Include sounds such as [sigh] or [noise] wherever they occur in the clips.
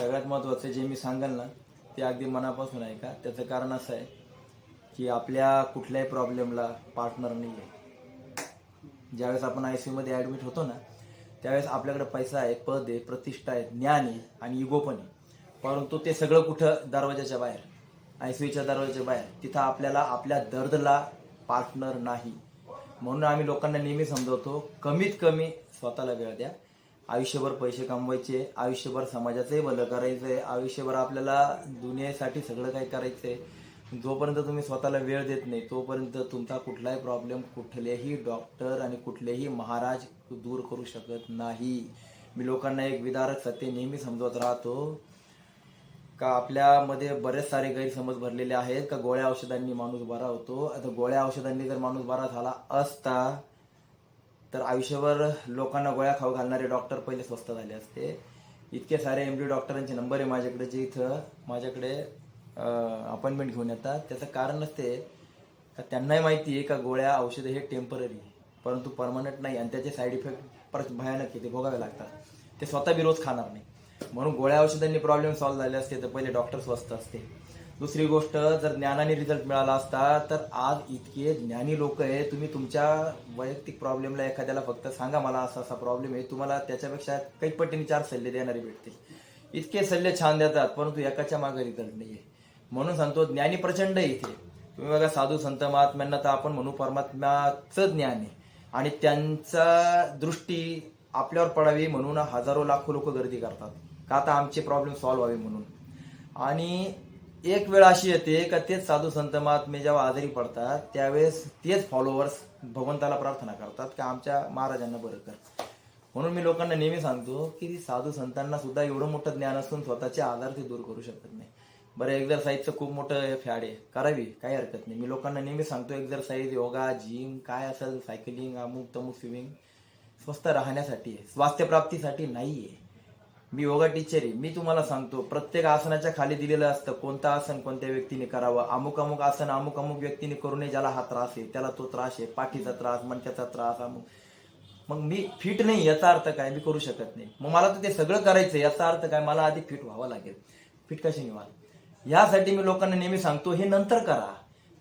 सगळ्यात महत्त्वाचं जे मी सांगाल ना ते अगदी मनापासून आहे का त्याचं कारण असं आहे की आपल्या कुठल्याही प्रॉब्लेमला पार्टनर नाही आहे ज्यावेळेस आपण आय सी मध्ये ऍडमिट होतो ना त्यावेळेस आपल्याकडे पैसा आहे पद आहे प्रतिष्ठा आहे ज्ञान आहे आणि इगो पण आहे. परंतु ते सगळं कुठं? दरवाजाच्या बाहेर. आय सी यूच्या दरवाजाच्या बाहेर. तिथं आपल्याला आपल्या दर्दला पार्टनर नाही. म्हणून आम्ही लोकांना नेहमी समजवतो कमीत कमी स्वतःला वेळ द्या. आयुष्यभर पैसे कमवायचे आयुष्यभर समाजाचंही भलं करायचंय आयुष्यभर आपल्याला दुनियेसाठी सगळं काही करायचंय. जोपर्यंत तुम्ही स्वतःला वेळ देत नाही तोपर्यंत तुमचा कुठलाही प्रॉब्लेम कुठलेही डॉक्टर आणि कुठलेही महाराज दूर करू शकत नाही. मी लोकांना एक विदारक सत्य नेहमी समजवत राहतो. का आपल्यामध्ये बरेच सारे गैरसमज भरलेले आहेत का गोळ्या औषधांनी माणूस बरा होतो. आता गोळ्या औषधांनी जर माणूस बरा झाला असता तर आयुष्यभर लोकांना गोळ्या खाऊ घालणारे डॉक्टर पहिले स्वस्त झाले असते. इतके सारे एम डी डॉक्टरांचे नंबर आहे माझ्याकडे जे इथं माझ्याकडे अपॉइंटमेंट घेऊन येतात. त्याचं कारण असते का त्यांनाही माहिती आहे का गोळ्या औषधं हे टेंपररी परंतु परमनंट नाही. आणि त्याचे साईड इफेक्ट परत भयानक आहे. ते भोगावे लागतात. ते स्वतः बी रोज खाणार नाही. म्हणून गोळ्या औषधांनी प्रॉब्लेम सॉल्व्ह झाले असते तर पहिले डॉक्टर स्वस्त असते. दुसरी गोष्ट जर ज्ञानाने रिझल्ट मिळाला असता तर आज इतके ज्ञानी लोक आहे तुम्ही तुमच्या वैयक्तिक प्रॉब्लेमला एखाद्याला फक्त सांगा मला असा असा प्रॉब्लेम आहे तुम्हाला त्याच्यापेक्षा काही पटीने चार सल्ले देणारे भेटतील. इतके सल्ले छान देतात परंतु एकाच्या मागे रिझल्ट आहे म्हणून सांगतो ज्ञानी प्रचंड आहे इथे. तुम्ही बघा साधू संत महात्म्यांना तर आपण म्हणू परमात्म्याचं ज्ञान आहे. आणि त्यांचा दृष्टी आपल्यावर पडावी म्हणून हजारो लाखो लोक गर्दी करतात. का आता आमचे प्रॉब्लेम सॉल्व्ह व्हावे म्हणून. आणि एक वेळ अशी येते का तेच साधू संत महात्मे जेव्हा आजारी पडतात त्यावेळेस तेच फॉलोअर्स भगवंताला प्रार्थना करतात की आमच्या महाराजांना बरं कर. म्हणून मी लोकांना नेहमी सांगतो की साधू संतांना सुद्धा एवढं मोठं ज्ञान असून स्वतःचे आजार ते दूर करू शकत नाही. बरं एक्झरसाईजचं खूप मोठं फॅड आहे करावी काही हरकत नाही. मी लोकांना नेहमी सांगतो एक्झरसाईज योगा जिम काय असेल सायकलिंग अमुक तमुक स्विमिंग स्वस्त राहण्यासाठी आहे स्वास्थ्यप्राप्तीसाठी नाही आहे मी योगा टीचर आहे. मी तुम्हाला सांगतो प्रत्येक आसनाच्या खाली दिलेलं असतं कोणतं आसन कोणत्या व्यक्तीने करावं. अमुक अमुक आसन अमुक अमुक व्यक्तीने करू नये ज्याला हा त्रास आहे त्याला तो त्रास आहे पाठीचा त्रास मणक्याचा त्रास अमुक. मग मी फिट नाही याचा अर्थ काय? मी करू शकत नाही. मग मला तर ते सगळं करायचं याचा अर्थ काय? मला आधी फिट व्हावं लागेल. फिट कशी निवाल यासाठी मी लोकांना नेहमी सांगतो हे नंतर करा.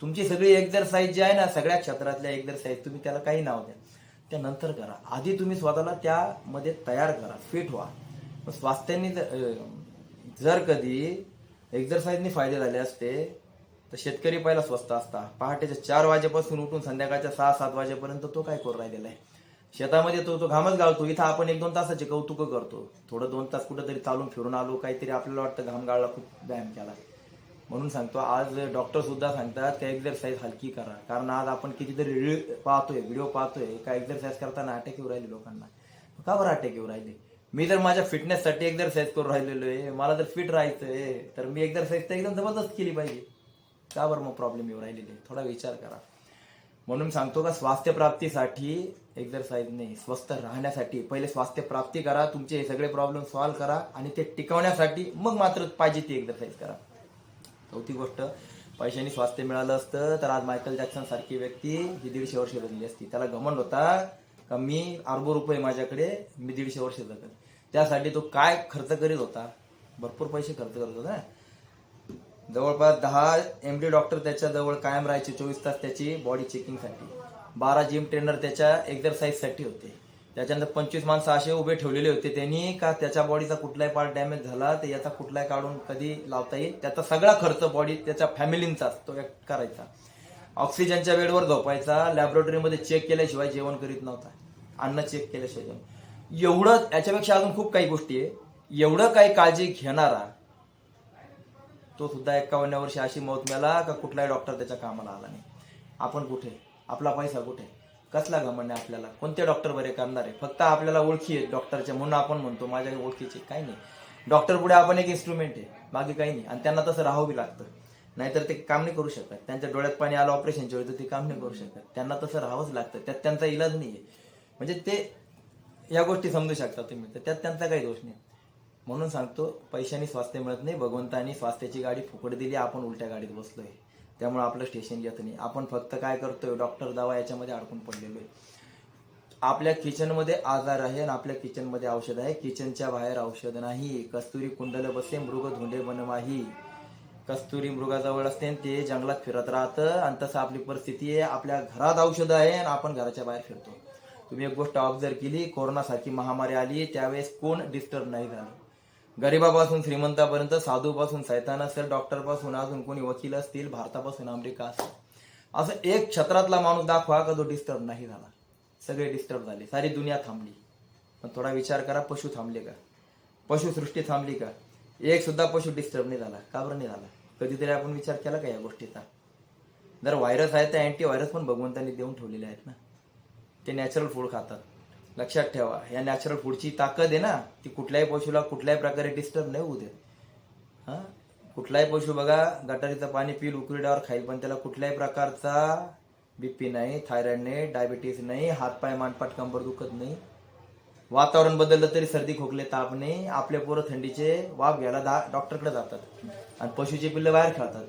तुमची सगळी एक्झरसाईज जी आहे ना सगळ्या क्षेत्रातल्या एक्झरसाईज तुम्ही त्याला काही नाव द्या. त्या नंतर करा. आधी तुम्ही स्वतःला त्यामध्ये तयार करा. फिट व्हा. स्वास्थ्याने जर जर कधी एक्झरसाईजने फायदे झाले असते तर शेतकरी पहिला स्वस्त असता. पहाटेच्या चार वाजेपासून उठून संध्याकाळच्या सहा सात वाजेपर्यंत तो काय करू राहिलेला आहे? शेतामध्ये तो तो घामच गाळतो. इथं आपण एक दोन तासाचे कौतुक करतो. थोडं दोन तास कुठंतरी चालून फिरून आलो काहीतरी आपल्याला वाटतं घाम गाळला खूप व्यायाम केला. म्हणून सांगतो आज डॉक्टर सुद्धा सांगतात का एक्झरसाईज हलकी करा. कारण आज आपण कितीतरी रील पाहतोय व्हिडिओ पाहतोय का एक्झरसाईज करताना अटॅक येऊ राहिले लोकांना. का बरं अटॅक येऊ राहिले? मी जर माझ्या फिटनेससाठी एक्झरसाईज करून राहिलेलो आहे. मला जर फिट राहायचंय तर मी एक्झरसाईज तर एकदम जबरदस्त केली पाहिजे. का बरं मग प्रॉब्लेम येऊ राहिलेले थोडा विचार करा. म्हणून सांगतो का स्वास्थ्यप्राप्तीसाठी एक्झरसाईज नाही स्वस्थ राहण्यासाठी. पहिले स्वास्थ्य प्राप्ती करा तुमचे हे सगळे प्रॉब्लेम सॉल्व्ह करा आणि ते टिकवण्यासाठी मग मात्र पाहिजे ती एक्झरसाईज करा. चौथी गोष्ट पैशाने स्वास्थ्य मिळालं असतं तर आज मायकल जॅक्सन सारखी व्यक्ती ही दीडशे वर्ष जगली असती. त्याला घमंड होता का मी अर्बो रुपये माझ्याकडे मी दीडशे वर्ष जगत त्यासाठी तो काय खर्च करीत होता? भरपूर पैसे खर्च करत होता जवळपास दहा एम डी डॉक्टर त्याच्याजवळ कायम राहायचे चोवीस तास त्याची बॉडी चेकिंगसाठी बारा जिम ट्रेनर त्याच्या एक्झरसाईजसाठी होते. त्याच्यानंतर पंचवीस माणसं असे उभे ठेवलेले होते. त्यांनी का त्याच्या बॉडीचा कुठलाही पार्ट डॅमेज झाला तर याचा कुठलाही काढून कधी लावता येईल? त्याचा सगळा खर्च बॉडी त्याच्या फॅमिलींचाच तो करायचा. ऑक्सिजनच्या बेडवर झोपायचा. लॅबोरेटरीमध्ये चेक केल्याशिवाय जेवण करीत नव्हता. अन्न चेक केल्याशिवाय जेवण. एवढं याच्यापेक्षा अजून खूप काही गोष्टी आहे. एवढं काही काळजी घेणारा तो सुद्धा एक्कावन्न वर्षी अशी मौत मिळाला का कुठलाही डॉक्टर त्याच्या कामाला आला नाही. आपण कुठे? आपला पैसा कुठे? कसला घमंड आहे आपल्याला? कोणते डॉक्टर बरे करणार? आहे फक्त आपल्याला ओळखी आहे डॉक्टरचे म्हणून आपण म्हणतो माझ्या ओळखीचे काही नाही. डॉक्टर पुढे आपण एक इन्स्ट्रुमेंट आहे बाकी काही नाही. आणि त्यांना तसं राहावं बी लागतं. नाहीतर ते काम नाही करू शकत. त्यांच्या डोळ्यात पाणी आलं ऑपरेशनच्या वेळी तर ते काम नाही करू शकत. त्यांना तसं राहावंच लागतं. त्यात त्यांचा इलाज नाही आहे म्हणजे ते या गोष्टी समजू शकता तुम्ही. तर त्यात त्यांचा काही दोष नाही. म्हणून सांगतो पैशाने स्वास्थ्य मिळत नाही भगवंतानी स्वास्थ्याची गाडी फुकट दिली आपण उलट्या गाडीत बसलोय. त्यामुळे आपलं स्टेशन येत नाही. आपण फक्त काय करतोय डॉक्टर दवा याच्यामध्ये अडकून पडलेलो आहे. आपल्या किचनमध्ये आजार आहे आणि आपल्या किचनमध्ये औषध आहे. किचनच्या बाहेर औषध नाही. कस्तुरी कुंडल बसते मृग धोंडे बनवाही कस्तुरी मृगाजवळ असते आणि ते जंगलात फिरत राहतं. आणि तसं आपली परिस्थिती आहे आपल्या घरात औषध आहे आणि आपण घराच्या बाहेर फिरतो. तुम्ही एक गोष्ट ऑब्झर्व केली कोरोनासारखी महामारी आली त्यावेळेस कोण डिस्टर्ब नाही झालं. गरिबापासून श्रीमंतापर्यंत साधूपासून सैतान असेल डॉक्टरपासून अजून कोणी वकील असतील भारतापासून अमेरिका असेल. असं एक क्षेत्रातला माणूस दाखवा का जो डिस्टर्ब नाही झाला. सगळे डिस्टर्ब झाले. सारी दुनिया थांबली. पण थोडा विचार करा पशु थांबले का? पशुसृष्टी थांबली का? एक सुद्धा पशु डिस्टर्ब नाही झाला. का बरं नाही झाला? कधीतरी आपण विचार केला का या गोष्टीचा? जर व्हायरस आहे तर अँटी व्हायरस पण भगवंतांनी देऊन ठेवलेले आहेत ना. ते नॅचरल फूड खातात. लक्षात ठेवा या नॅचरल फूडची ताकद आहे ना ती कुठल्याही पशुला कुठल्याही प्रकारे डिस्टर्ब नाही होऊ देत. हा? कुठलाही पशु बघा गटारीचं पाणी पिल उकळीडावर खाईल पण त्याला कुठल्याही प्रकारचा बीपी नाही थायरॉइड नाही डायबिटीस नाही हातपाय मानपाट कंबर दुखत नाही. वातावरण बदललं तरी सर्दी खोकले ताप नाही. आपले पोरं थंडीचे वाफ घ्यायला दा डॉक्टरकडे जातात. आणि पशुचे पिल्लं बाहेर खेळतात.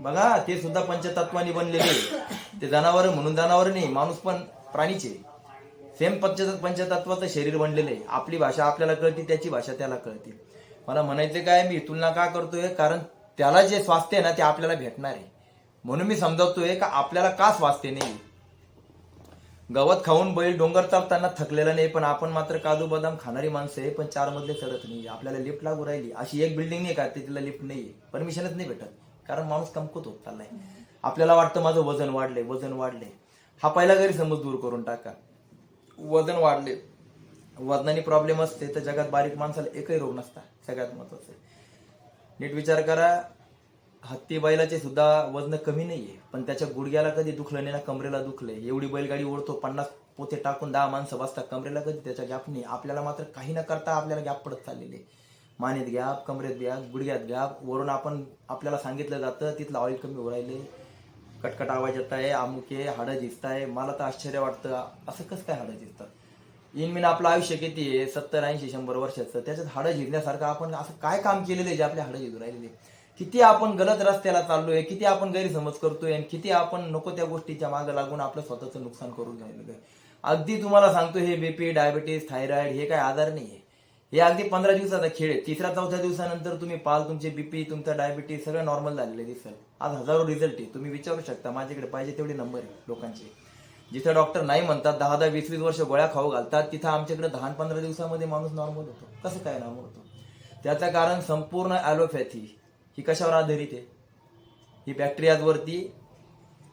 बघा ते सुद्धा पंचतत्वानी बनलेले. ते जनावर म्हणून जनावर नाही माणूस पण प्राणीचे. सेम पंच पंचतत्वाचं शरीर बनलेलं आहे. आपली भाषा आपल्याला कळते त्याची भाषा त्याला कळते. मला म्हणायचं काय मी तुलना का करतोय? कारण त्याला जे स्वास्थ्य आहे ना ते आपल्याला भेटणार आहे. म्हणून मी समजावतोय का आपल्याला का स्वास्थ्य नाही? गवत खाऊन बैल डोंगर चालताना थकलेला नाही पण आपण मात्र काजू बदाम खाणारी माणसं आहे पण चार मधले चढत नाही. आपल्याला लिफ्ट लागू राहिली. अशी एक बिल्डिंग नाही का तिला लिफ्ट नाहीये परमिशनच नाही भेटत. कारण माणूस कमकुत होत चाललाय. आपल्याला वाटतं माझं वजन वाढलंय वजन वाढले हा पहिला गैरसमज दूर करून टाका. वजन वाढले. वजनाने प्रॉब्लेम असते तर जगात बारीक माणसाला एकही रोग नसता. सगळ्यात महत्वाचं नीट विचार करा हत्ती बैलाचे सुद्धा वजन कमी नाहीये पण त्याच्या गुडघ्याला कधी दुखलं नाही ना कमरेला दुखले एवढी बैलगाडी ओढतो पन्नास पोते टाकून दहा माणसं बसतात कमरेला कधी त्याच्या गॅप नाही. आपल्याला मात्र काही न करता आपल्याला गॅप पडत चाललेले मानेत गॅप कमरेत गॅप गुडघ्यात गॅप वरून आपण आपल्याला सांगितलं जातं तिथलं ऑइल कमी होऊ राहिले. कटकट आवाज येत आहे अमुक आहे हाडं दिसत आहे. मला तर आश्चर्य वाटतं असं कसं काय हाडं झिजतात इनमिन आपलं आयुष्य किती आहे? सत्तर ऐंशी शंभर वर्षाचं. त्याच्यात हाडं झिजण्यासारखं आपण असं काय काम केलेलं आहे जे आपले हाडं झिजू राहिलेले किती आपण गलत रस्त्याला चाललोय किती आपण गैरसमज करतोय आणि किती आपण नको त्या गोष्टीच्या मागे लागून आपलं स्वतःचं नुकसान करून घ्यायला अगदी तुम्हाला सांगतो हे बीपी डायबिटीस थायरॉइड हे काय आजार आहे हे अगदी पंधरा दिवसाचा खेळ आहे. तिसऱ्या चौथ्या दिवसानंतर तुम्ही पाल तुमचे बीपी तुमचं डायबिटीस सगळं नॉर्मल झालेले दिसेल. आज हजारो रिझल्ट आहे. तुम्ही विचारू शकता माझ्याकडे पाहिजे तेवढे नंबर आहे लोकांचे. जिथे डॉक्टर नाही म्हणतात दहा दहा वीस वीस वर्ष गोळ्या खाऊ घालतात तिथं आमच्याकडे दहा पंधरा दिवसामध्ये माणूस नॉर्मल होतो. कसं काय नॉर्मल होतो? त्याचं कारण संपूर्ण ॲलोपॅथी ही कशावर आधारित आहे? ही बॅक्टेरियावरती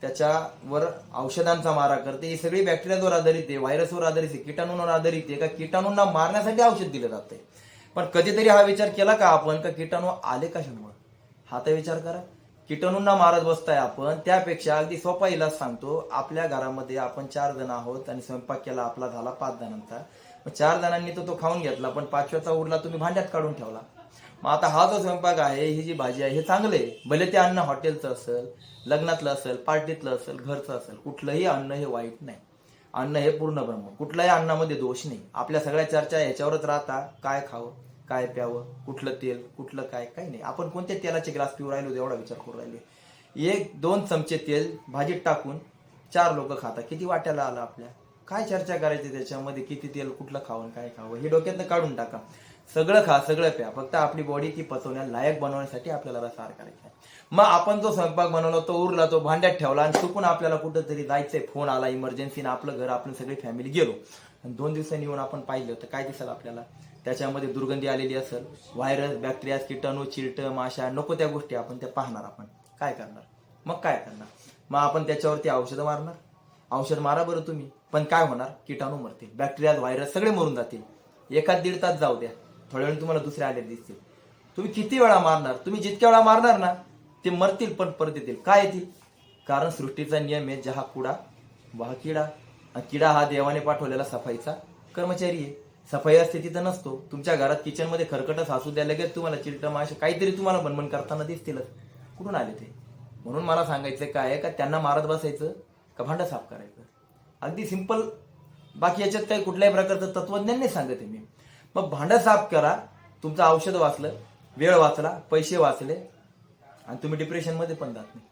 त्याच्यावर औषधांचा मारा करते. ही सगळी बॅक्टेरियावर आधारित आहे व्हायरसवर आधारित आहे किटाणूंवर आधारित आहे. का किटाणूंना मारण्यासाठी औषध दिलं जाते पण कधीतरी हा विचार केला का आपण का किटाणू आले कशामुळे हा तर विचार करा. किटाणूंना मारत बसताय आपण त्यापेक्षा अगदी सोपा इलाज सांगतो. आपल्या घरामध्ये आपण चार जण आहोत आणि स्वयंपाक केला आपला झाला पाच जणांचा. चार जणांनी तो तो खाऊन घेतला पण पाचव्याचा उरला तुम्ही भांड्यात काढून ठेवला. मग आता हा जो स्वयंपाक आहे ही जी भाजी आहे हे चांगलं आहे. भले ते अन्न हॉटेलचं असेल लग्नातलं असेल पार्टीतलं असेल घरचं असेल कुठलंही अन्न हे वाईट नाही. अन्न हे पूर्ण ब्रह्म. कुठल्याही अन्नामध्ये दोष नाही. आपल्या सगळ्या चर्चा याच्यावरच राहता काय खावं काय प्यावं कुठलं तेल कुठलं काय काही नाही. आपण कोणत्या तेलाचे ग्लास पिऊ राहिलो एवढा विचार करू राहिले. एक दोन चमचे तेल भाजीत टाकून चार लोक खातात किती वाट्याला आलं आपल्या? काय चर्चा करायची त्याच्यामध्ये? किती तेल कुठलं खावं काय खावं? हे डोक्यातनं काढून टाका. सगळं खा सगळं प्या. फक्त आपली बॉडी ती पचवण्या लायक बनवण्यासाठी आपल्याला रसार करायचा आहे. मग आपण जो स्वयंपाक बनवला तो उरला तो भांड्यात ठेवला आणि चुकून आपल्याला कुठंतरी जायचंय फोन आला इमर्जन्सीनं आपलं घर आपण सगळी फॅमिली गेलो. आणि दोन दिवसांनी येऊन आपण पाहिलं तर काय दिसेल आपल्याला? त्याच्यामध्ये दुर्गंधी आलेली असेल व्हायरस बॅक्टेरिया किटाणू चिलट माशा नको त्या गोष्टी आपण त्या पाहणार आपण. काय करणार? मग काय करणार? मग आपण त्याच्यावरती औषधं मारणार? औषध मारा बरं तुम्ही. पण काय होणार? किटाणू मरतील. बॅक्टेरिया व्हायरस सगळे मरून जातील. एखाद दीड तास जाऊ द्या. थोड्या वेळ तुम्हाला दुसरे आले दिसतील. तुम्ही किती वेळा मारणार? तुम्ही जितक्या वेळा मारणार ना ते मरतील पण परत येतील. काय येतील? कारण सृष्टीचा नियम आहे जहा कुडा वहा किडा. आणि किडा हा देवाने पाठवलेला सफाईचा कर्मचारी आहे. सफाई असते तिथं नसतो. तुमच्या घरात किचनमध्ये खरकटच असू द्या लगेच तुम्हाला चिलट माश काहीतरी तुम्हाला बनबन करताना दिसतीलच. कुठून आले ते? म्हणून मला सांगायचं काय आहे का त्यांना मारत बसायचं का भांडं साफ करायचं? अगदी सिंपल बाकी याच्यात काही कुठल्याही प्रकारचं तत्वज्ञान नाही सांगत आहे मी. मग भांडं साफ करा. तुमचं औषध वाचलं वेळ वाचला पैसे वाचले आणि तुम्ही डिप्रेशनमध्ये पण जात नाही.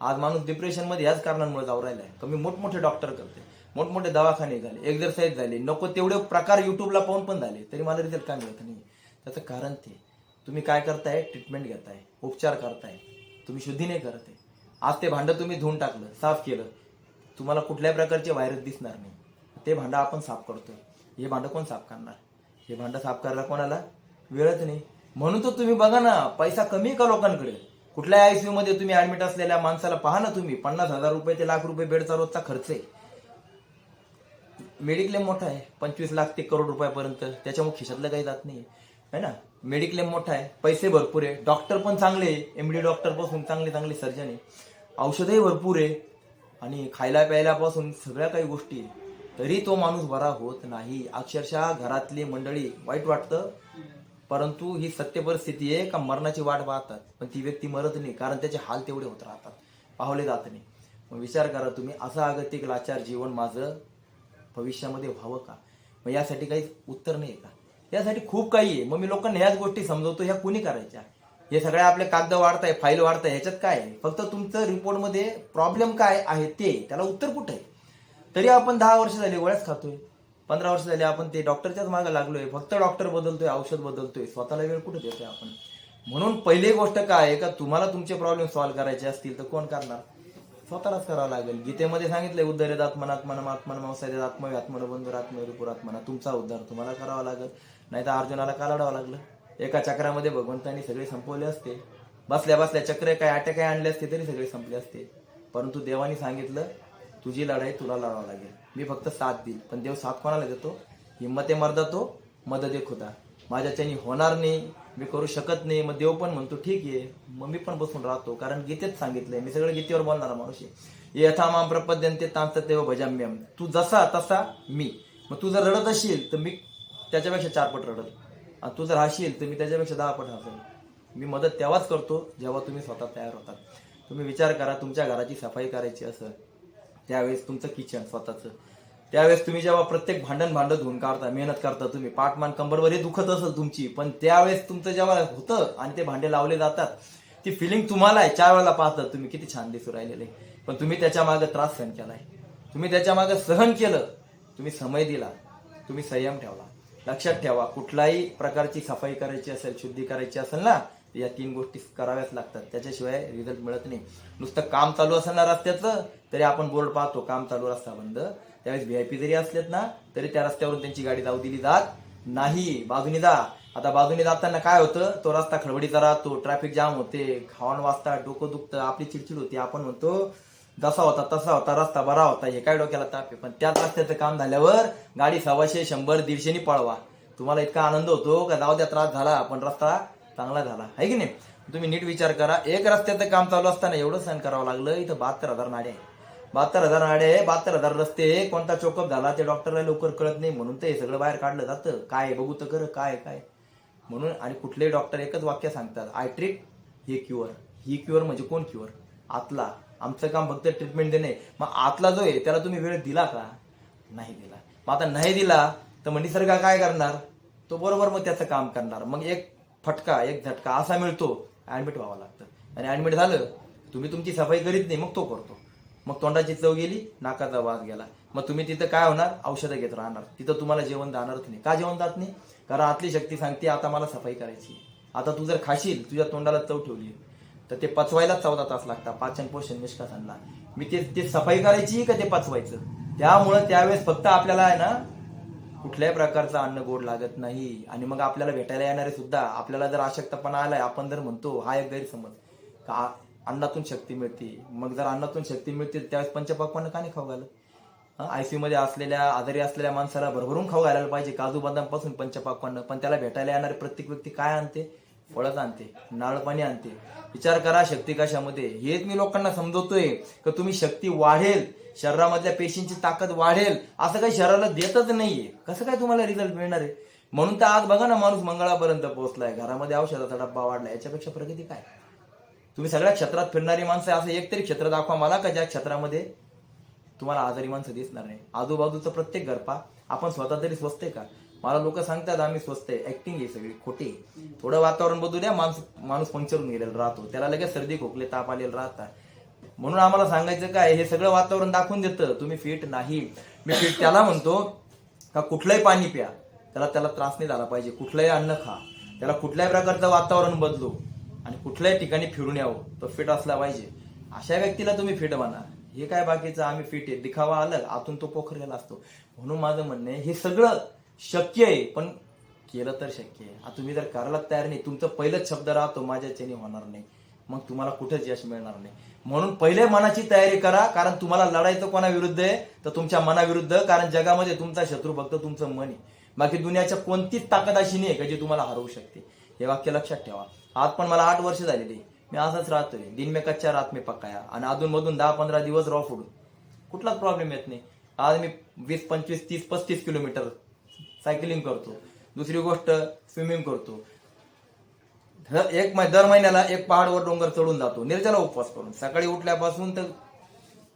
आज माणूस डिप्रेशनमध्ये याच कारणांमुळे जाऊ राहिलाय आहे. मी मोठमोठे डॉक्टर करते मोठमोठे दवाखाने झाले एक्झरसाईज झाले नको तेवढे प्रकार युट्यूबला पाहून पण झाले तरी मला रिझल्ट काय मिळत नाही. त्याचं कारण ते तुम्ही काय करताय? ट्रीटमेंट घेताय उपचार करताय तुम्ही शुद्धी नाही करत आहे. आज ते भांडं तुम्ही धुवून टाकलं साफ केलं तुम्हाला कुठल्याही प्रकारचे व्हायरस दिसणार नाही. ते भांडं आपण साफ करतोय. हे भांडं कोण साफ करणार? हे भांडं साफ करायला कोणाला वेळच नाही. म्हणून तर तुम्ही बघा ना पैसा कमी का लोकांकडे? कुठल्या आयसीयू मध्ये तुम्ही ऍडमिट असलेल्या माणसाला पहा ना तुम्ही. पन्नास हजार रुपये ते लाख रुपये बेडचा रोजचा खर्च आहे. मेडिक्लेम मोठा आहे. पंचवीस लाख ते करोड रुपयापर्यंत. त्याच्यामुळे खिशातलं काही जात नाही. है ना? मेडिक्लेम मोठा आहे. पैसे भरपूर आहे. डॉक्टर पण चांगले एमडी डॉक्टरपासून चांगले चांगले सर्जन आहे. औषधही भरपूर आहे. आणि खायला प्यायल्यापासून सगळ्या काही गोष्टी आहे. तरी तो माणूस बरा होत नाही. अक्षरशः घरातली मंडळी वाईट वाटतं. परंतु ही सत्य परिस्थिती आहे का मरणाची वाट पाहतात. पण ती व्यक्ती मरत नाही कारण त्याचे हाल तेवढे होत राहतात. पाहले जात नाही. मग विचार करा तुम्ही असं अगतिक लाचार जीवन माझं भविष्यामध्ये व्हावं का? मग यासाठी काही उत्तर नाही का? यासाठी खूप काही आहे. मग मी लोकांना ह्याच गोष्टी समजवतो ह्या कुणी करायच्या? हे सगळे आपले कागद वाढताय फाईल वाढताय ह्याच्यात काय आहे? फक्त तुमचं रिपोर्टमध्ये प्रॉब्लेम काय आहे ते त्याला उत्तर कुठे आहे? तरी आपण दहा वर्ष झाली गोळ्याच खातोय. पंधरा वर्ष झाली आपण ते डॉक्टरच्याच मागे लागलोय. फक्त डॉक्टर बदलतोय औषध बदलतोय. स्वतःला वेळ कुठे देतोय आपण? म्हणून पहिली गोष्ट काय आहे का तुम्हाला तुमचे प्रॉब्लेम सॉल्व्ह करायचे असतील तर कोण करणार? स्वतःलाच करावं लागेल. गीतेमध्ये सांगितलंय उद्धरेत आत्मनात्मन आत्मन मांसायत आत्मवी आत्मन बंधूर आत्मविपुर आत्मना तुमचा उद्धार तुम्हाला करावा लागेल. नाही तर अर्जुनाला कालाडावं लागलं? एका चक्रामध्ये भगवंतांनी सगळे संपवले असते. बसल्या बसल्या चक्र काय आटे काय आणले असते तरी सगळे संपले असते. परंतु देवानी सांगितलं तुझी लढाई तुला लढावं लागेल. मी फक्त साथ देईल पण देव साथ कोणाला देतो? हिंमते मर्दा तो मदत एक होता माझ्याच्यानी होणार नाही मी करू शकत नाही. मग देव पण म्हणतो ठीक आहे. मग मी पण बसून राहतो. कारण गीतेत सांगितलंय मी सगळं गीतेवर बोलणार माणूस आहे यथा माम प्रपद्यंते तांत तेव भजाम्यम तू जसा तसा मी. मग तू जर रडत असेल तर मी त्याच्यापेक्षा चार पट आणि तू जर हसशील तर मी त्याच्यापेक्षा दहा पट हसेल. मी मदत तेव्हाच करतो जेव्हा तुम्ही स्वतः तयार होतात. तुम्ही विचार करा तुमच्या घराची सफाई करायची असं त्यावेळेस तुमचं किचन स्वतःचं. त्यावेळेस तुम्ही जेव्हा प्रत्येक भांडण भांडं धुवून काढता मेहनत करता तुम्ही पाठमान कंबरवरही दुखत असेल तुमची पण त्यावेळेस तुमचं जेव्हा होतं आणि ते भांडे लावले जातात ती फिलिंग तुम्हाला आहे. चार वेळेला पाहतात तुम्ही किती छान दिसू राहिलेले. पण तुम्ही त्याच्यामागे त्रास सहन केलाय. तुम्ही त्याच्यामागे सहन केलं तुम्ही समय दिला तुम्ही संयम ठेवला. लक्षात ठेवा कुठलाही प्रकारची सफाई करायची असेल शुद्धी करायची असेल ना या तीन गोष्टी कराव्याच लागतात. त्याच्याशिवाय रिझल्ट मिळत नाही. नुसतं काम चालू असेल ना रस्त्याचं तरी आपण बोर्ड पाहतो काम चालू रस्ता बंद. त्यावेळेस व्हीआयपी जरी असलेत ना तरी त्या रस्त्यावरून त्यांची गाडी जाऊ दिली जात नाही. बाजूने जा. आता बाजूने जाताना काय होतं? तो रस्ता खडबडीचा राहतो ट्रॅफिक जाम होते खावण वाजता डोकं दुखतं आपली चिडचिड होती. आपण म्हणतो जसा होता तसा होता रस्ता बरा होता. हे काय डोक्याला ताप आहे? पण त्याच रस्त्याचं काम झाल्यावर गाडी सव्वाशे शंभर दीडशेनी पळवा. तुम्हाला इतका आनंद होतो का? जाऊ द्या त्रास झाला पण रस्ता चांगला झाला. आहे की नाही? तुम्ही नीट विचार करा. एक रस्त्याचं काम चालू असताना एवढं सहन करावं लागलं. इथं बहात्तर हजार नाडे आहे बहात्तर हजार नाडे आहे बहात्तर हजार रस्ते. कोणता चोकअप झाला ते डॉक्टरला लवकर कळत नाही. म्हणून ते सगळं बाहेर काढलं जातं. काय बघू तर कर काय काय? म्हणून आणि कुठलेही डॉक्टर एकच वाक्य सांगतात. I treat he cure he cure म्हणजे कोण क्युअर आतला. आमचं काम फक्त ट्रीटमेंट देणे मग आतला जो आहे त्याला तुम्ही वेळ दिला का? नाही दिला. मग आता नाही दिला तर मग निसर्ग काय करणार? तो बरोबर मग त्याचं काम करणार. मग एक फटका एक झटका असा मिळतो ऍडमिट व्हावं लागतं. आणि ऍडमिट झालं तुम्ही तुमची सफाई करीत नाही मग तो करतो. मग तोंडाची चव गेली नाकाचा वास गेला. मग तुम्ही तिथं काय होणार? औषधं घेत राहणार. तिथं तुम्हाला जेवण जाणारच नाही. का जेवण जात नाही? कारण आतली शक्ती सांगते आता मला सफाई करायची आता तू जर खाशील तुझ्या तोंडाला चव ठेवली तर ते पचवायला चौदा तास लागतात पाचन पोषण निष्कासांना मी ते ते सफाई करायची का ते पचवायचं? त्यामुळं त्यावेळेस फक्त आपल्याला आहे ना कुठल्याही प्रकारचं अन्न गोड लागत नाही आणि मग आपल्याला भेटायला येणारे सुद्धा आपल्याला जर अशक्तपणा आलाय आपण जर म्हणतो हा एक गैरसमज. का अन्नातून शक्ती मिळते? मग जर अन्नातून शक्ती मिळते त्यावेळेस पंचपाकवानं का नाही खाऊ घालत? आयसीयू मध्ये असलेल्या आजारी असलेल्या माणसाला भरभरून खाऊ घालायला पाहिजे. काजू बदामपासून पंचपाकवानं पण त्याला भेटायला येणारे प्रत्येक व्यक्ती काय आणते? फळच आणते नारळ पाणी आणते. विचार करा शक्ती कशामध्ये. हेच मी लोकांना समजवतोय का तुम्ही शक्ती वाढेल शरीरामधल्या पेशींची ताकद वाढेल असं काही शरीराला देतच नाहीये. कसं काय तुम्हाला रिझल्ट मिळणार आहे? म्हणून तर आज बघा ना माणूस मंगळापर्यंत पोहोचलाय. घरामध्ये औषधाचा डब्बा वाढला याच्यापेक्षा प्रगती काय? तुम्ही सगळ्या क्षेत्रात फिरणारी माणसं असं एक तरी क्षेत्र दाखवा मला का ज्या क्षेत्रामध्ये तुम्हाला आजारी माणसं दिसणार नाही? आजूबाजूचं प्रत्येक घरपा आपण स्वतः तरी स्वस्त आहे का? मला लोक सांगतात आम्ही स्वस्त आहे. ऍक्टिंग आहे सगळी. खोटी थोडं वातावरण बदलू द्या. माणूस माणूस पंक्चरून गेलेला राहतो. त्याला लगेच सर्दी खोकले ताप आलेला राहतात. म्हणून आम्हाला सांगायचं काय हे सगळं वातावरण दाखवून देतं तुम्ही फिट नाही. मी फिट त्याला म्हणतो का कुठलंही पाणी प्या त्याला त्याला त्रास नाही झाला पाहिजे कुठलंही अन्न खा. त्याला कुठल्याही प्रकारचं वातावरण बदलू आणि कुठल्याही ठिकाणी फिरून यावं तो फिट असला पाहिजे. अशा व्यक्तीला तुम्ही फिट म्हणा हे काय बाकीचं आम्ही फिट आहे. दिखावा आलं आतून तो पोखरलेला असतो. म्हणून माझं म्हणणं आहे हे सगळं शक्य आहे पण केलं तर शक्य आहे. आता तुम्ही जर करायला तयार नाही तुमचं पहिलंच शब्द राहतो माझ्याच्याने होणार नाही. मग तुम्हाला कुठंच यश मिळणार नाही. म्हणून पहिले मनाची तयारी करा कारण तुम्हाला लढायचं कोणाविरुद्ध आहे तर तुमच्या मनाविरुद्ध कारण जगामध्ये तुमचा शत्रू फक्त तुमचं मन आहे. बाकी दुनियाच्या कोणतीच ताकद अशी नाही आहे का जी तुम्हाला हरवू शकते. हे वाक्य लक्षात ठेवा. आज पण मला आठ वर्ष झालेली आहे. मी असंच राहतोय. दिन मे कच्चा रात मे पकाया. आणि अधून मधून दहा पंधरा दिवस रॉ फुडून कुठलाच प्रॉब्लेम येत नाही. आज मी वीस पंचवीस तीस पस्तीस किलोमीटर सायकलिंग करतो. दुसरी गोष्ट स्विमिंग करतो. एक दर महिन्याला एक पहाडवर डोंगर चढून जातो. निर्जला उपवास करून. सकाळी उठल्यापासून तर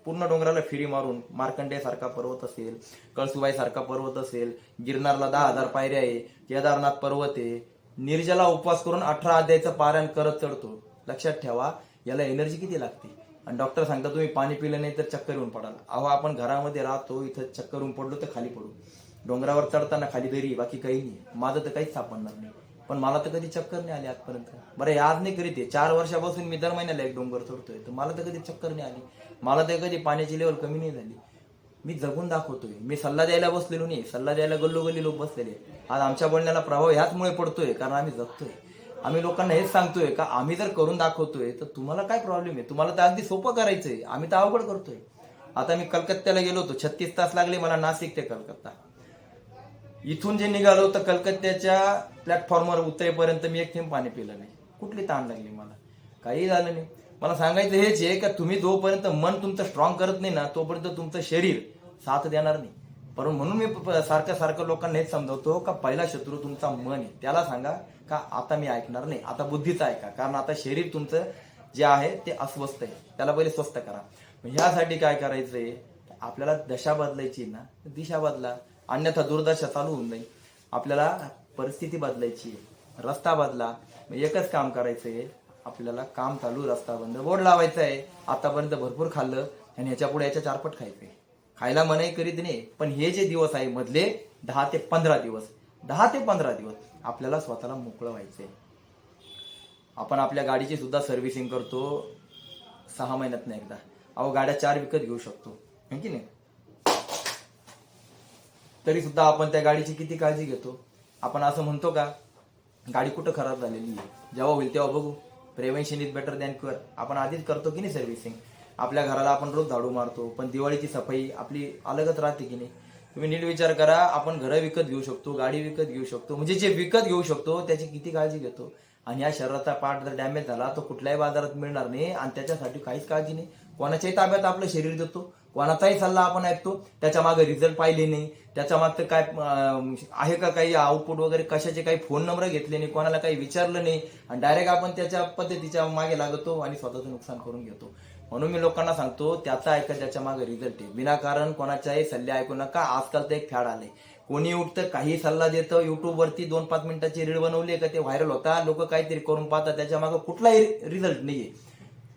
पूर्ण डोंगराला फिरी मारून मार्कंडे सारखा पर्वत असेल कळसुबाई सारखा पर्वत असेल गिरनारला दहा हजार पायऱ्या आहे केदारनाथ पर्वत आहे. निर्जला उपवास करून अठरा अध्यायचं पारायण करत चढतो. लक्षात ठेवा याला एनर्जी किती लागते? आणि डॉक्टर सांगता तुम्ही पाणी पिलं नाही तर चक्कर येऊन पडाल. अहो आपण घरामध्ये राहतो इथं चक्कर येऊन पडलो तर खाली पडू. डोंगरावर चढताना खाली दरी बाकी काही नाही. माझं तर काहीच सापडणार नाही. पण मला तर कधी चक्कर नाही आली आजपर्यंत. बरं हे आज नाही करीत आहे. चार वर्षापासून मी दर महिन्याला एक डोंगर चढतोय. तर मला तर कधी चक्कर नाही आली. मला तर कधी पाण्याची लेवल कमी नाही झाली. मी जगून दाखवतोय. मी सल्ला द्यायला बसलेलो नाही. सल्ला द्यायला गल्लोगल्ली लोक बसलेले आज आमच्या बोलण्याला प्रभाव ह्याचमुळे पडतोय कारण आम्ही जगतोय. आम्ही लोकांना हेच सांगतोय का आम्ही जर करून दाखवतोय तर तुम्हाला काय प्रॉब्लेम आहे? तुम्हाला तर अगदी सोपं करायचंय. आम्ही तर अवघड करतोय. आता मी कलकत्त्याला गेलो होतो. छत्तीस तास लागले मला नाशिक ते कलकत्ता. इथून जे निघालो तर कलकत्त्याच्या प्लॅटफॉर्मवर उतरेपर्यंत मी एक थेंब पाणी पिलं नाही. कुठली ताण लागली मला? काही झालं नाही. मला सांगायचं हेच आहे का तुम्ही जोपर्यंत मन तुमचं स्ट्रॉंग करत नाही ना तोपर्यंत तुमचं शरीर साथ देणार नाही. परंतु म्हणून मी प- सारखं सारखं लोकांना हेच समजवतो का पहिला शत्रू तुमचा मन आहे. त्याला सांगा का आता मी ऐकणार नाही. आता बुद्धीचं ऐका. कारण आता शरीर तुमचं जे आहे ते अस्वस्थ आहे. त्याला पहिले स्वस्थ करा. ह्यासाठी काय करायचंय? आपल्याला दशा बदलायची ना. दिशा बदला. अन्यथा दुर्दशा चालू होऊन जाईल. आपल्याला परिस्थिती बदलायची आहे. रस्ता बदला एकच काम करायचंय आपल्याला काम चालू रस्ता बंद बोर्ड लावायचा आहे. आतापर्यंत भरपूर खाल्लं आणि ह्याच्या पुढे याच्या चारपट खायचंय खायला मनाई करीत नाही पण हे जे दिवस आहे मधले दहा ते पंधरा दिवस दहा ते पंधरा दिवस आपल्याला स्वतःला मोकळं व्हायचंय. आपण आपल्या गाडीची सुद्धा सर्व्हिसिंग करतो सहा महिन्यात नाही एकदा. अहो गाड्या चार विकत घेऊ शकतो. की नाही? तरी सुद्धा आपण त्या गाडीची किती काळजी घेतो? आपण असं म्हणतो का गाडी कुठं खराब झालेली आहे? जेव्हा होईल तेव्हा बघू. Prevention is better than cure आपण आधीच करतो की नाही सर्व्हिसिंग आपल्या घराला आपण रोज झाडू मारतो पण दिवाळीची सफाई आपली अलगच राहते की नाही? तुम्ही नीट विचार करा आपण घरं विकत घेऊ शकतो गाडी विकत घेऊ शकतो. म्हणजे जे विकत घेऊ शकतो त्याची किती काळजी घेतो? आणि या शरीराचा पार्ट जर डॅमेज झाला तो कुठल्याही बाजारात मिळणार नाही आणि त्याच्यासाठी काहीच काळजी नाही. कोणाच्याही ताब्यात आपलं शरीर देतो. कोणाचाही सल्ला आपण ऐकतो त्याच्यामागे रिझल्ट पाहिले नाही. त्याच्या मागचं काय आहे का काही आउटपुट वगैरे? कशाचे काही फोन नंबर घेतले नाही? कोणाला काही विचारलं नाही? आणि डायरेक्ट आपण त्याच्या पद्धतीच्या मागे लागतो आणि स्वतःचं नुकसान करून घेतो. म्हणून मी लोकांना सांगतो त्याचा ऐका त्याच्यामागे रिझल्ट आहे विनाकारण कोणाच्याही सल्ले ऐकू नका. आजकाल तर एक फॅड आले कोणी उठतं काही सल्ला देतं. युट्यूबवरती दोन पाच मिनिटाची रील बनवली का ते व्हायरल होता. लोक काहीतरी करून पाहतात. त्याच्यामागे कुठलाही रिझल्ट नाहीये.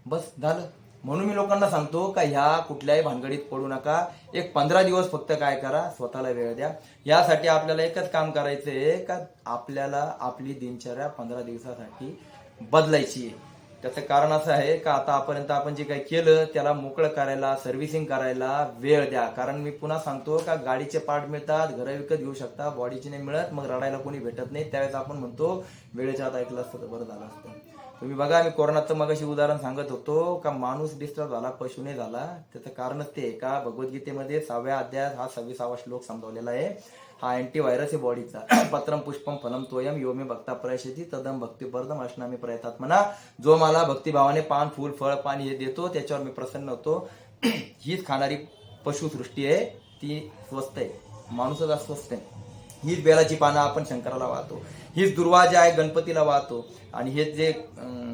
बस झालं. म्हणून मी लोकांना सांगतो का ह्या कुठल्याही भानगडीत पडू नका. एक पंधरा दिवस फक्त काय करा स्वतःला वेळ द्या. यासाठी आपल्याला एकच काम करायचं आहे का आपल्याला आपली दिनचर्या पंधरा दिवसासाठी बदलायची आहे. त्याचं कारण असं आहे का आता आतापर्यंत आपण जे काही केलं त्याला मोकळं करायला सर्व्हिसिंग करायला वेळ द्या. कारण मी पुन्हा सांगतो का गाडीचे पार्ट मिळतात घरं विकत घेऊ शकता बॉडीचे नाही मिळत मग रडायला कोणी भेटत नाही. त्यावेळेस आपण म्हणतो वेळेच्या आता ऐकलं असतं तर बरं झालं असतं. तुम्ही बघा मी कोरोनाचं मग उदाहरण सांगत होतो का माणूस डिस्टर्ब झाला पशुने झाला. त्याचं कारणच ते का भगवद्गीतेमध्ये सहाव्या अध्यायात हा सव्वीसावा श्लोक समजावलेला आहे. हा अँटीव्हायरस आहे बॉडीचा पत्रम पुष्पम फलम तोयम यो मी भक्ता प्रयशती तदम भक्तीपर्दम अष्टामी प्रयतात म्हणा जो मला भक्तिभावाने पान फूल फळ पाणी हे देतो त्याच्यावर मी प्रसन्न होतो. [clears throat] हीच खाणारी पशुसृष्टी आहे. ती स्वस्त आहे. माणूसच अस्वस्थ आहे. हीच बेलाची पानं आपण शंकराला वाहतो. हीच दुर्वा जी आहे गणपतीला वाहतो. आणि हेच जे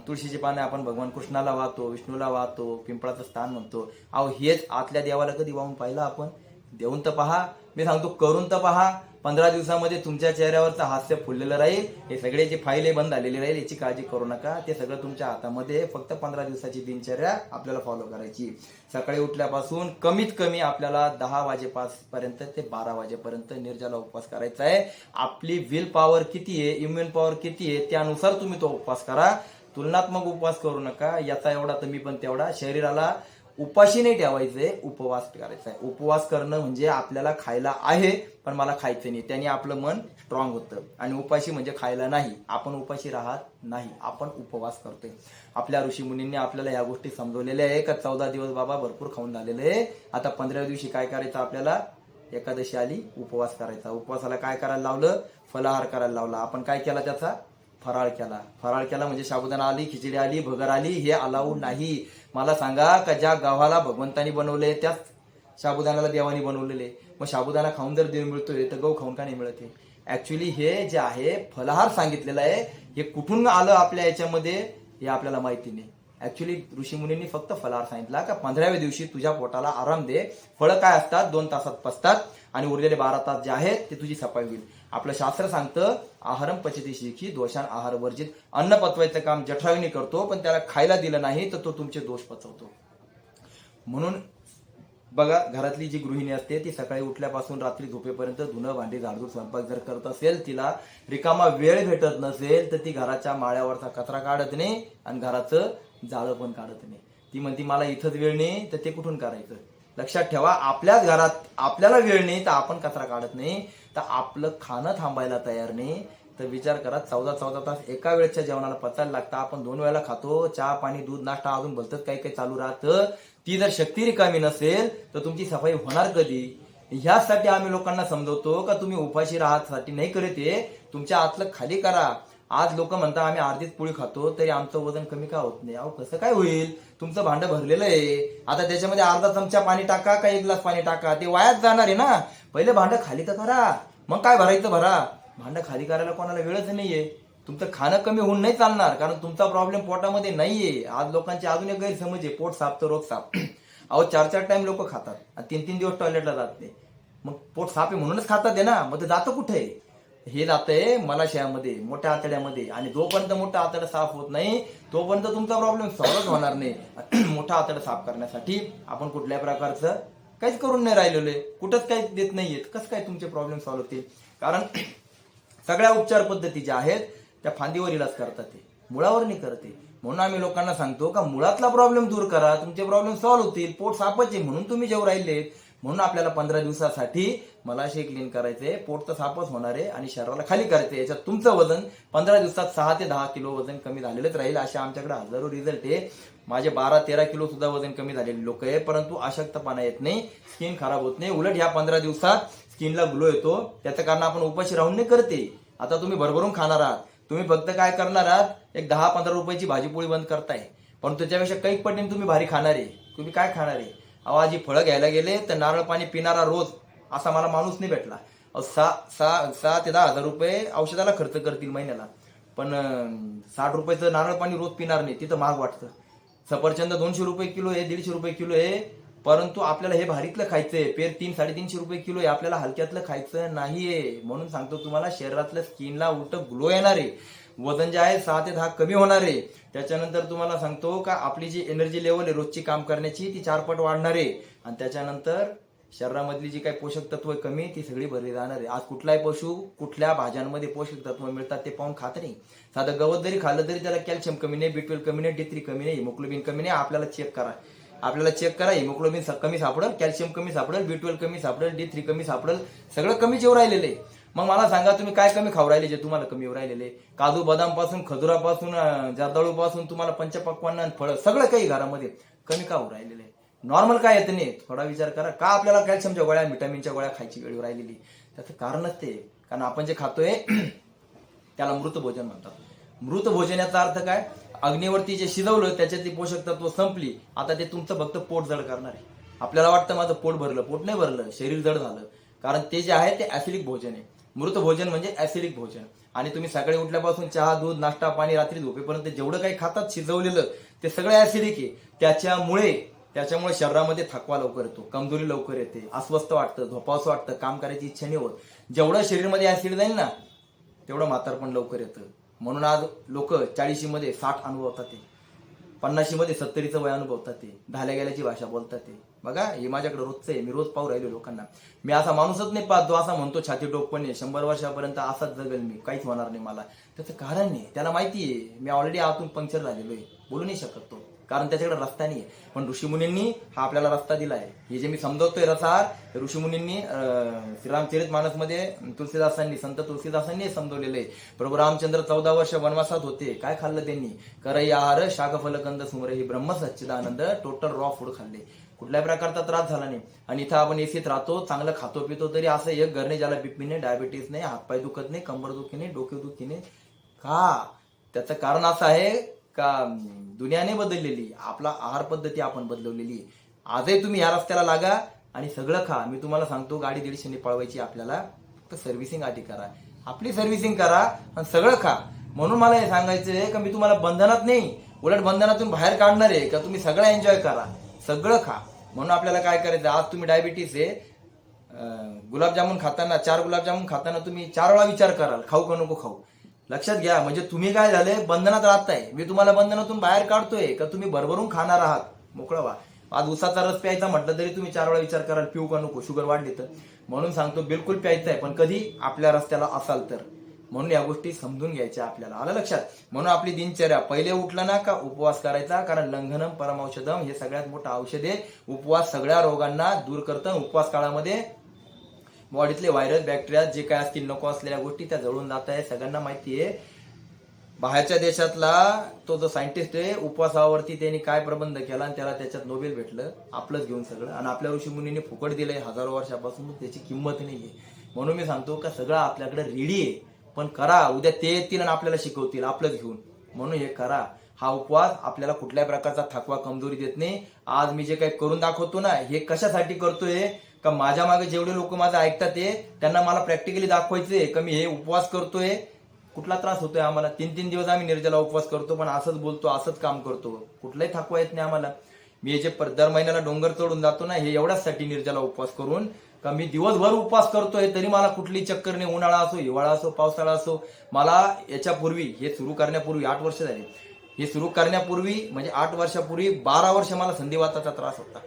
तुळशीची पानं आपण भगवान कृष्णाला वाहतो विष्णूला वाहतो पिंपळाचं स्थान म्हणतो. अहो हेच आतल्या देवाला कधी वाहून पाहिलं आपण? देऊन तर पहा. मी सांगतो करून तर पहा. पंधरा दिवसामध्ये तुमच्या चेहऱ्यावरचं हास्य फुललेलं राहील. हे सगळे जे फाईले बंद झालेली राहील याची काळजी करू नका. ते सगळं तुमच्या हातामध्ये फक्त पंधरा दिवसाची दिनचर्या आपल्याला फॉलो करायची. सकाळी उठल्यापासून कमीत कमी आपल्याला दहा वाजेपासून ते बारा वाजेपर्यंत निर्जला उपवास करायचा आहे. आपली विल पॉवर किती आहे इम्युन पॉवर किती आहे त्यानुसार तुम्ही तो उपवास करा. तुलनात्मक उपवास करू नका. याचा एवढा तर मी पण तेवढा. शरीराला उपाशी नाही ठेवायचंय उपवास करायचा आहे. उपवास करणं म्हणजे आपल्याला खायला आहे पण मला खायचं नाही. त्याने आपलं मन स्ट्रॉंग होतं. आणि उपाशी म्हणजे खायला नाही. आपण उपाशी राहत नाही. आपण उपवास करतोय. आपल्या ऋषी मुनींनी आपल्याला या गोष्टी समजवलेल्या आहे. का चौदा दिवस बाबा भरपूर खाऊन झालेले आहे. आता पंधरा दिवशी काय करायचं आपल्याला? एकादशी आली उपवास करायचा. उपवासाला काय करायला लावलं? फलाहार करायला लावला. आपण काय केला त्याचा? फराळ केला. फराळ केला म्हणजे साबुदाणा आली खिचडी आली भगर आली हे अलाऊ नाही. मला सांगा का ज्या गावाला भगवंतानी बनवले त्याच साबुदाण्याला देवानी बनवलेले. मग साबुदाणा खाऊन जर देव मिळतोय तर गहू खाऊन का नाही मिळते ऍक्च्युली हे जे आहे फलाहार सांगितलेलं आहे. हे कुठून आलं आपल्या याच्यामध्ये हे आपल्याला माहिती नाही. ऍक्च्युली ऋषीमुनींनी फक्त फलाहार सांगितला का पंधराव्या दिवशी तुझ्या पोटाला आराम दे. फळं काय असतात? दोन तासात पसतात आणि उरलेले बारा तास जे आहेत ते तुझी सफाई होईल. आपलं शास्त्र सांगतं आहारम पचती शिखी दोषान आहार वर्जित. अन्न पचवायचं काम जठराग्नी करतो पण त्याला खायला दिलं नाही तर तो तुमचे दोष पचवतो. म्हणून बघा घरातली जी गृहिणी असते ती सकाळी उठल्यापासून रात्री झोपेपर्यंत धुणं भांडी झाडझूड स्वयंपाक जर करत असेल तिला रिकामा वेळ भेटत नसेल तर ती घराच्या माळ्यावरचा कचरा काढत नाही आणि घराचं जाळं पण काढत नाही. ती म्हणती मला इथंच वेळ नाही तर ते कुठून करायचं लक्षात ठेवा आपल्याच घरात आपल्याला वेळ नाही तर आपण कचरा काढत नाही. तर आपलं खाणं थांबायला तयार नाही. तर विचार करा चौदा चौदा तास एका वेळच्या जेवणाला पचायला लागतं. आपण दोन वेळेला खातो. चहा पाणी दूध नाश्ता अजून भलतच काही काही चालू राहतं. ती जर शक्ती रिकामी नसेल तर तुमची सफाई होणार कधी? ह्यासाठी आम्ही लोकांना समजवतो का तुम्ही उपाशी राहतसाठी नाही करत आहे. तुमच्या आतलं खाली करा. आज लोक म्हणतात आम्ही अर्धीच पोळी खातो तरी आमचं वजन कमी का होत नाही? अहो कसं काय होईल? तुमचं भांडं भरलेलं आहे. आता त्याच्यामध्ये अर्धा चमचा पाणी टाका का एक ग्लास पाणी टाका? ते वायाच जाणार आहे ना. पहिले भांडं खाली तर करा मग काय भरायचं भरा? भांडं खाली करायला कोणाला वेळच नाहीये. तुमचं खाणं कमी होऊन नाही चालणार कारण तुमचा प्रॉब्लेम पोटामध्ये नाहीये. आज लोकांची अजून एक गैरसमज आहे पोट साफ तर रोज साफ. [clears throat] अहो चार चार टाइम लोक खातात तीन तीन दिवस टॉयलेटला जात नाही. मग पोट साफ आहे म्हणूनच खातात आहे ना. मग ते जातं कुठे? हे जातंय मलाशयामध्ये मोठ्या आतड्यामध्ये. आणि जोपर्यंत मोठा आतडा साफ होत नाही तोपर्यंत तुमचा प्रॉब्लेम सॉल्व्ह होणार नाही. [clears throat] मोठा आतडा साफ करण्यासाठी आपण कुठल्याही प्रकारचं काहीच करून नाही राहिलेलो आहे कुठंच काही देत नाहीयेत. कसं काय तुमचे प्रॉब्लेम सॉल्व्ह होतील? कारण [clears throat] सगळ्या उपचार पद्धती ज्या आहेत त्या फांदीवर इलाज करतात ते. मुळावर नाही करते म्हणून आम्ही लोकांना सांगतो का मुळातला प्रॉब्लेम दूर करा. तुमचे प्रॉब्लेम सॉल्व्ह होतील. पोट सापच आहे म्हणून तुम्ही जेव राहिले म्हणून आपल्याला पंधरा दिवसासाठी मलाशय क्लीन करायचंय. पोट तर साफच होणार आहे आणि शरीराला खाली करायचंय. याच्यात तुमचं वजन पंधरा दिवसात सहा ते दहा किलो वजन कमी झालेलंच राहील. असे आमच्याकडे हजारो रिझल्ट आहे. माझे बारा तेरा किलो सुद्धा वजन कमी झालेले लोक आहे परंतु अशक्तपणा येत नाही. स्किन खराब होत नाही. उलट ह्या पंधरा दिवसात स्किनला ग्लो येतो. त्याचं कारण आपण उपाशी राहून नाही करते आता तुम्ही भरभरून खाणार आहात. तुम्ही फक्त काय करणार आहात? एक दहा पंधरा रुपयाची भाजीपोळी बंद करताय. पण त्याच्यापेक्षा कैक पटीने तुम्ही भारी खाणार आहे. तुम्ही काय खाणार आहे? आवाजी फळं घ्यायला गेले तर नारळ पाणी पिणारा रोज असा मला माणूस नाही भेटला. सहा सहा सहा ते दहा हजार रुपये औषधाला खर्च करतील महिन्याला. पण साठ रुपयाचं नारळ पाणी रोज पिणार नाही तिथं महाग वाटतं. सफरचंद दोनशे रुपये किलो आहे दीडशे रुपये किलो आहे परंतु आपल्याला हे भारीतलं खायचं आहे. पेर तीन साडेतीनशे रुपये किलो आहे आपल्याला हलक्यातलं खायचं नाहीये. म्हणून सांगतो तुम्हाला शरीरातल्या स्किनला उलट ग्लो येणार आहे. वजन जे आहे सहा ते दहा कमी होणार आहे. त्याच्यानंतर तुम्हाला सांगतो का आपली जी एनर्जी लेवल आहे रोजची काम करण्याची ती चारपट वाढणार आहे. आणि त्याच्यानंतर शरीरामधली जी काही पोषक तत्व कमी ती सगळी भरली जाणार आहे. आज कुठलाही पशु कुठल्या भाज्यांमध्ये पोषक तत्व मिळतात ते पाहून खात नाही. साधं गवत जरी खाल्लं तरी त्याला कॅल्शियम कमी नाही बी कमी नाही डी थ्री कमी नाही हिमोग्लोबिन कमी नाही. आपल्याला चेक करा. आपल्याला चेक करा हिमोग्लोबिन कमी सापडेल कॅल्शियम कमी सापडेल बी कमी सापडेल डी थ्री कमी सापडेल सगळं कमी जेव राहिलेलं आहे. मग मला सांगा तुम्ही काय कमी खाऊ राहिले जे तुम्हाला कमी येऊ राहिलेले? काजू बदामपासून खजुरापासून जर्दाळू पासून तुम्हाला पंचपक्वांना फळं सगळं काही घरामध्ये कमी का होऊ राहिलेले. नॉर्मल काय येत नाही. थोडा विचार करा. का आपल्याला कॅल्शियमच्या गोळ्या व्हिटॅमिनच्या गोळ्या खायची वेळ राहिलेली? त्याचं कारणच ते. कारण आपण जे खातोय [clears throat] त्याला मृत भोजन म्हणतात. मृत भोजन याचा अर्थ काय? अग्नीवरती जे शिजवलं त्याच्यातली पोषक तत्व संपली. आता ते तुमचं फक्त पोट जड करणार आहे. आपल्याला वाटतं माझं पोट भरलं. पोट नाही भरलं. शरीर जड झालं. कारण ते जे आहे ते ऍसिडिक भोजन आहे. मृत भोजन म्हणजे ऍसिडिक भोजन. आणि तुम्ही सकाळी उठल्यापासून चहा दूध नाश्ता पाणी रात्री झोपेपर्यंत जेवढं काही खातात शिजवलेलं ते सगळं ऍसिडिक आहे. त्याच्यामुळे त्याच्यामुळे शरीरामध्ये थकवा लवकर येतो कमजोरी लवकर येते अस्वस्थ वाटतं झोपावंसं वाटतं काम करायची इच्छा नाही होत. जेवढं शरीरमध्ये ऍसिड जाईल ना तेवढं म्हातारपण लवकर येतं. म्हणून आज लोक चाळीशीमध्ये साठ अनुभवतात पन्नाशी पन्नाशीमध्ये सत्तरीचं वय अनुभवतात ते. धाल्या गेल्याची भाषा बोलतात ते. बघा हे माझ्याकडे रोजचं आहे. मी रोज पाहू राहिलो लोकांना. मी असा माणूसच नाही पाहतो जो असा म्हणतो छाती टोकपणे शंभर वर्षापर्यंत असाच जगेल मी. काहीच होणार नाही मला. त्याचं कारण नाही. त्याला माहिती आहे. मी ऑलरेडी आतून पंक्चर झालेलो आहे. बोलू नाही शकत तो. कारण त्याच्याकडे रस्ता नाही आहे पण ऋषीमुनींनी हा आपल्याला रस्ता दिला आहे हे जे मी समजवतोय रसार ऋषीमुनींनी अं, श्रीरामचरित मानसमध्ये तुलसीदासांनी संत तुलसीदासांनी हे समजवलेलं आहे. प्रभू रामचंद्र चौदा वर्ष वनवासात होते. काय खाल्लं त्यांनी? करई आहार शाकफलकंद सुमर ही ब्रह्म सच्चिदानंद टोटल रॉ फूड खाल्ले. कुठल्याही प्रकारचा त्रास झाला नाही. आणि इथं आपण एसीत राहतो चांगलं खातो पितो तरी असं एक घरने ज्याला बीपी नाही डायबिटीस नाही हातपाय दुखत नाही कंबर दुखी नाही डोके दुखी नाही. का? त्याचं कारण असं आहे का दुनियाने बदललेली आपला आहार पद्धती आपण बदलवलेली आहे. आजही तुम्ही या रस्त्याला लागा आणि सगळं खा. मी तुम्हाला सांगतो गाडी दीडशेने पळवायची आपल्याला फक्त सर्व्हिसिंग आधी करा. आपली सर्व्हिसिंग करा आणि सगळं खा. म्हणून मला हे सांगायचं आहे का मी तुम्हाला बंधनात नाही उलट बंधनातून बाहेर काढणार आहे का तुम्ही सगळं एन्जॉय करा. सगळं खा. म्हणून आपल्याला काय करायचं आज तुम्ही डायबिटीस आहे गुलाबजामुन खाताना चार गुलाबजामुन खाताना तुम्ही चार वेळा विचार कराल खाऊ का नको खाऊ. लक्षात घ्या म्हणजे तुम्ही काय झाले बंधनात राहताय. मी तुम्हाला बंधनातून बाहेर काढतोय का तुम्ही भरभरून खाणार आहात? मोकळं व्हा. आज उसाचा रस प्यायचा म्हटलं तरी तुम्ही चार वेळा विचार कराल पिऊ का नको शुगर वाढली तर. म्हणून सांगतो बिलकुल प्यायचं आहे पण कधी आपल्या रस्त्याला असाल तर. म्हणून या गोष्टी समजून घ्यायच्या आपल्याला. आलं लक्षात? म्हणून आपली दिनचर्या पहिले उठलं ना का उपवास करायचा? कारण लंघनम परमौषधम हे सगळ्यात मोठं औषध आहे. उपवास सगळ्या रोगांना दूर करतं. उपवास काळामध्ये बॉडीतले व्हायरस बॅक्टेरिया जे काय असतील नको असलेल्या गोष्टी त्या जळून जात आहे सगळ्यांना माहिती आहे. बाहेरच्या देशातला तो जो सायंटिस्ट आहे उपवासावरती त्यांनी काय प्रबंध केला आणि त्याला त्याच्यात नोबेल भेटलं आपलंच घेऊन सगळं. आणि आपल्या ऋषी मुनीने फुकट दिलंय हजारो वर्षापासून त्याची किंमत नाही आहे म्हणून मी सांगतो का सगळं आपल्याकडे रेडी आहे. पण करा उद्या ते येतील आणि आपल्याला शिकवतील आपलंच घेऊन. म्हणून हे करा. हा उपवास आपल्याला कुठल्याही प्रकारचा थकवा कमजोरी देत नाही. आज मी जे काही करून दाखवतो ना हे कशासाठी करतोय? का माझ्या मागे जेवढे लोक माझं ऐकतात ते त्यांना मला प्रॅक्टिकली दाखवायचे का मी हे उपवास करतोय? कुठला त्रास होतोय आम्हाला? तीन तीन दिवस आम्ही निर्जला उपवास करतो पण असंच बोलतो असंच काम करतो. कुठलाही थकवा येत नाही आम्हाला. मी याचे दर महिन्याला डोंगर चढून जातो ना हे एवढ्याचसाठी निर्जला उपवास करून का मी दिवसभर उपवास करतोय तरी मला कुठली चक्कर नाही उन्हाळा असो हिवाळा असो पावसाळा असो मला याच्यापूर्वी हे सुरू करण्यापूर्वी आठ वर्ष झाली. हे सुरू करण्यापूर्वी म्हणजे आठ वर्षापूर्वी बारा वर्ष मला संधिवाताचा त्रास होता.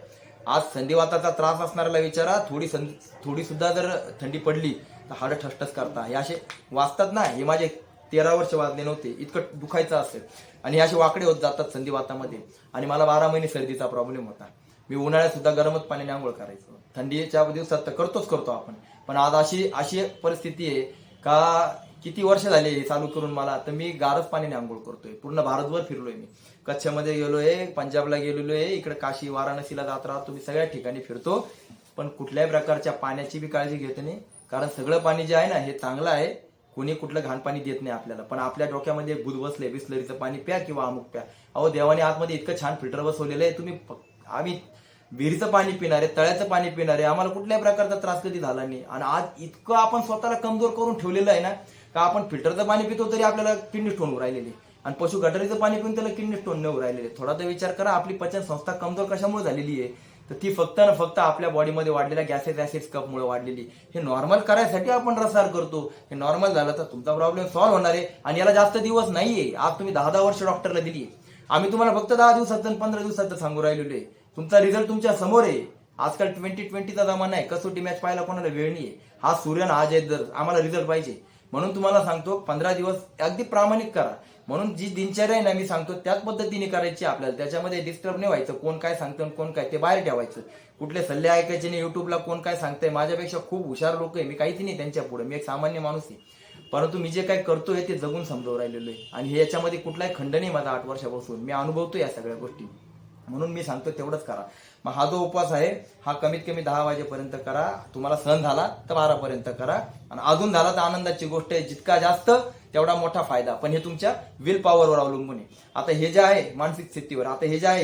आज संधिवाताचा त्रास असणाऱ्याला विचारा थोडी संधी थोडी सुद्धा जर थंडी पडली तर हाड ठसठस करता. हे असे वाचतात ना हे माझे तेरा वर्ष वाजले नव्हते. इतकं दुखायचं असेल. आणि हे असे वाकडे होत जातात संधिवातामध्ये आणि मला बारा महिने सर्दीचा प्रॉब्लेम होता. मी उन्हाळ्यात सुद्धा गरमच पाण्याने आंघोळ करायचो. थंडीच्या दिवसात तर करतोच करतो आपण. पण आज अशी अशी परिस्थिती आहे का किती वर्ष झाले हे चालू करून मला तर मी गारच पाण्याने आंघोळ करतोय. पूर्ण भारतभर फिरलोय मी. कच्छमध्ये गेलोय पंजाबला गेलेलो आहे इकडे काशी वाराणसीला जात राहतो मी सगळ्या ठिकाणी फिरतो. पण कुठल्याही प्रकारच्या पाण्याची बी काळजी घेत नाही कारण सगळं पाणी जे आहे ना हे चांगलं आहे. कोणी कुठलं घाण पाणी देत नाही आपल्याला. पण आपल्या डोक्यामध्ये बुध बसले बिस्लरीचं पाणी प्या किंवा अमुक प्या. अहो देवाने आतमध्ये इतकं छान फिल्टर बसवलेलं आहे तुम्ही आम्ही विहिरीचं पाणी पिणार आहे तळ्याचं पाणी पिणार आहे आम्हाला कुठल्याही प्रकारचा त्रास कधी झाला नाही. आणि आज इतकं आपण स्वतःला कमजोर करून ठेवलेलं आहे ना का आपण फिल्टरचं पाणी पितो तरी आपल्याला किडनी स्टोन राहिलेली आणि पशु गटारीचं पाणी पिऊन त्याला किडनी स्टोन न राहिलेले. थोडा तर विचार करा आपली पचन संस्था कमजोर कशामुळे झालेली आहे? तर ती फक्त ना फक्त आपल्या बॉडीमध्ये वाढलेल्या गॅसेस ऍसिड्स कपमुळे वाढलेली. हे नॉर्मल करायसाठी आपण रसार करतो. हे नॉर्मल झालं तर तुमचा प्रॉब्लेम सॉल्व्ह होणार आहे. आणि याला जास्त दिवस नाहीये. आज तुम्ही दहा दहा वर्ष डॉक्टरला दिली आम्ही तुम्हाला फक्त दहा दिवसात पंधरा दिवसात सांगू राहिलेलो आहे. तुमचा रिझल्ट तुमच्यासमोर आहे. आजकाल ट्वेंटी ट्वेंटीचा जमाना आहे. कसोटी मॅच पाहायला कोणाला वेळ नाहीये. हा सूर्य ना आज आहे जर आम्हाला रिझल्ट पाहिजे. म्हणून तुम्हाला सांगतो पंधरा दिवस अगदी प्रामाणिक करा. म्हणून जी दिनचर्या आहे ना मी सांगतो त्याच पद्धतीने करायची आपल्याला. त्याच्यामध्ये डिस्टर्ब नाही व्हायचं. कोण काय सांगतं आणि कोण काय ते बाहेर ठेवायचं. कुठले सल्ले ऐकायचे नाही युट्यूबला कोण काय सांगतंय माझ्यापेक्षा खूप हुशार लोक आहे. मी काहीच नाही त्यांच्या पुढे. मी एक सामान्य माणूस आहे. परंतु मी जे काय करतोय ते जगून समजावून राहिलेलो आहे. आणि हे याच्यामध्ये कुठलाही खंड नाही माझा आठ वर्षापासून. मी अनुभवतो या सगळ्या गोष्टी. म्हणून मी सांगतो तेवढंच करा. मग हा जो उपवास आहे हा कमीत कमी दहा वाजेपर्यंत करा. तुम्हाला सहन झाला तर बारा पर्यंत करा. आणि अजून झाला तर आनंदाची गोष्ट आहे जितका जास्त तेवढा मोठा फायदा. पण हे तुमच्या विल पॉवरवर अवलंबून आहे. आता हे जे आहे मानसिक स्थितीवर आता हे जे आहे